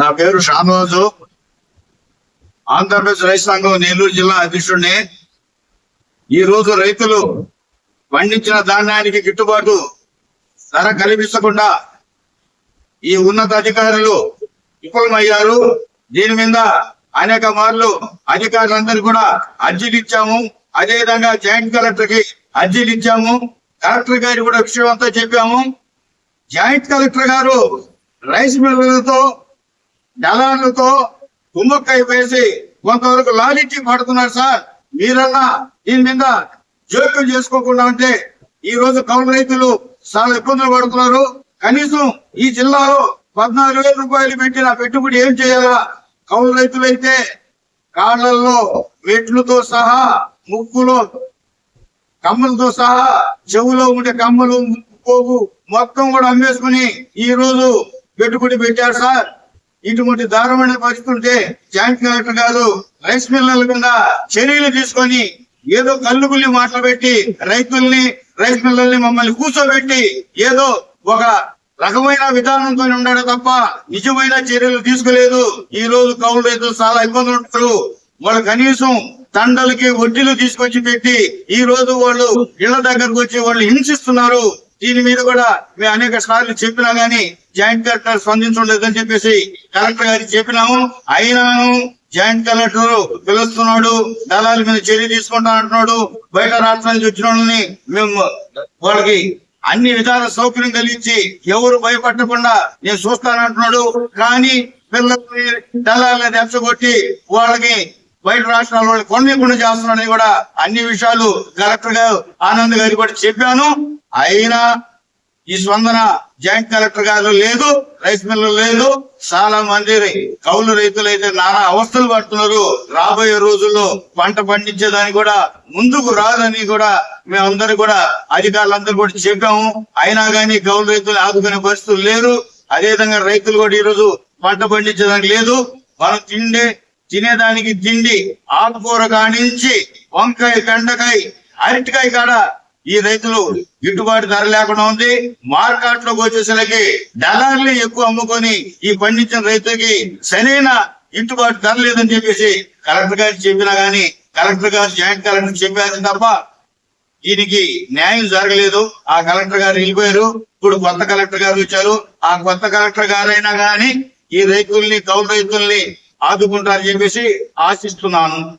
నా పేరు షానవాజు ఆంధ్రప్రదేశ్ రైతు సంఘం నెల్లూరు జిల్లా అధ్యక్షుడిని. ఈ రోజు రైతులు పండించిన ధాన్యానికి గిట్టుబాటు ధర కల్పించకుండా ఈ ఉన్నత అధికారులు విఫలమయ్యారు. దీని మీద అనేక మార్లు అధికారులందరూ కూడా అర్జీలు ఇచ్చాము. అదే విధంగా జాయింట్ కలెక్టర్కి అర్జీలు ఇచ్చాము. కలెక్టర్ గారికి కూడా విషయం అంతా చెప్పాము. జాయింట్ కలెక్టర్ గారు రైస్ మిల్లర్లతో దళారులతో కుమ్మక్కై వేసి కొంతవరకు లాలిచ్చి పడుతున్నారు సార్. మీరన్నా దీని మీద జోక్యం చేసుకోకుండా ఉంటే ఈ రోజు కౌలు రైతులు చాలా ఇబ్బందులు పడుతున్నారు. కనీసం ఈ జిల్లాలో పద్నాలుగు వేల రూపాయలు పెట్టిన పెట్టుబడి ఏం చేయాలా? కౌలు రైతులైతే కాళ్ళల్లో మెట్లతో సహా ముక్కులో కమ్మలతో సహా చెవులో ఉండే కమ్మలు పోగు మొత్తం కూడా అమ్మేసుకుని ఈ రోజు పెట్టుబడి పెట్టారు సార్. ఇటువంటి దారుణమైన పరిస్థితుంటే జాయింట్ కలెక్టర్ గారు రైస్ మిల్లర్ల మీద చర్యలు తీసుకొని ఏదో కల్లుగుల్లి మాటలు పెట్టి రైతుల్ని రైస్ మిల్లర్ని మమ్మల్ని కూర్చోబెట్టి ఏదో ఒక రకమైన విధానంతో ఉన్నాడు తప్ప నిజమైన చర్యలు తీసుకోలేదు. ఈ రోజు కౌలు రైతులు చాలా ఇబ్బందులు ఉంటారు. వాళ్ళు కనీసం తండలకి వడ్డీలు తీసుకొచ్చి పెట్టి ఈ రోజు వాళ్ళు ఇళ్ళ దగ్గరకు వచ్చి వాళ్ళు హింసిస్తున్నారు. దీని మీద కూడా మేము అనేక సార్లు చెప్పినా గానీ జాయింట్ కలెక్టర్ స్పందించలేదని చెప్పేసి కలెక్టర్ గారికి చెప్పినాము. అయినాను జాయింట్ కలెక్టర్ పిలుస్తున్నాడు దళాల మీద చర్య తీసుకుంటా అంటున్నాడు బయట రాష్ట్రాల నుంచి వచ్చిన వాళ్ళని మేము వాళ్ళకి అన్ని విధాల సౌకర్యం కలిగించి ఎవరు భయపడకుండా నేను చూస్తానంటున్నాడు. కానీ పిల్లల్ని దళాలని రెచ్చగొట్టి వాళ్ళకి బయట రాష్ట్రాల వాళ్ళు కొనకుండా చేస్తున్నారని కూడా అన్ని విషయాలు కలెక్టర్ గారు ఆనంద్ గారికి కూడా చెప్పాను. అయినా ఈ స్పందన జాయింట్ కలెక్టర్ గారు లేదు రైస్ మిల్లు లేదు. చాలా మంది కౌలు రైతులు అయితే నానా అవస్థలు పడుతున్నారు. రాబోయే రోజుల్లో పంట పండించేదానికి కూడా ముందుకు రాదని కూడా మేమందరూ కూడా అధికారులందరూ కూడా చెప్పాము. అయినా కానీ కౌలు రైతులు ఆదుకునే పరిస్థితులు లేరు. అదే విధంగా రైతులు కూడా ఈ రోజు పంట పండించేదానికి లేదు. మనం తిండే తినేదానికి తిండి ఆకుకూర కానించి వంకాయ బెండకాయ అరటికాయ కాడ ఈ రైతులు గిట్టుబాటు ధర లేకుండా ఉంది. మార్కెట్లోకి వచ్చేసరికి దళార్లు ఎక్కువ అమ్ముకొని ఈ పండించిన రైతుకి సరైన గిట్టుబాటు ధర లేదని చెప్పేసి కలెక్టర్ గారు చెప్పినా గానీ కలెక్టర్ గారు జాయింట్ కలెక్టర్ చెప్పారు తప్ప దీనికి న్యాయం జరగలేదు. ఆ కలెక్టర్ గారు వెళ్ళిపోయారు. ఇప్పుడు కొత్త కలెక్టర్ గారు వచ్చారు. ఆ కొత్త కలెక్టర్ గారైనా గాని ఈ రైతుల్ని కౌలు రైతుల్ని ఆదుకుంటారని చెప్పేసి ఆశిస్తున్నాను.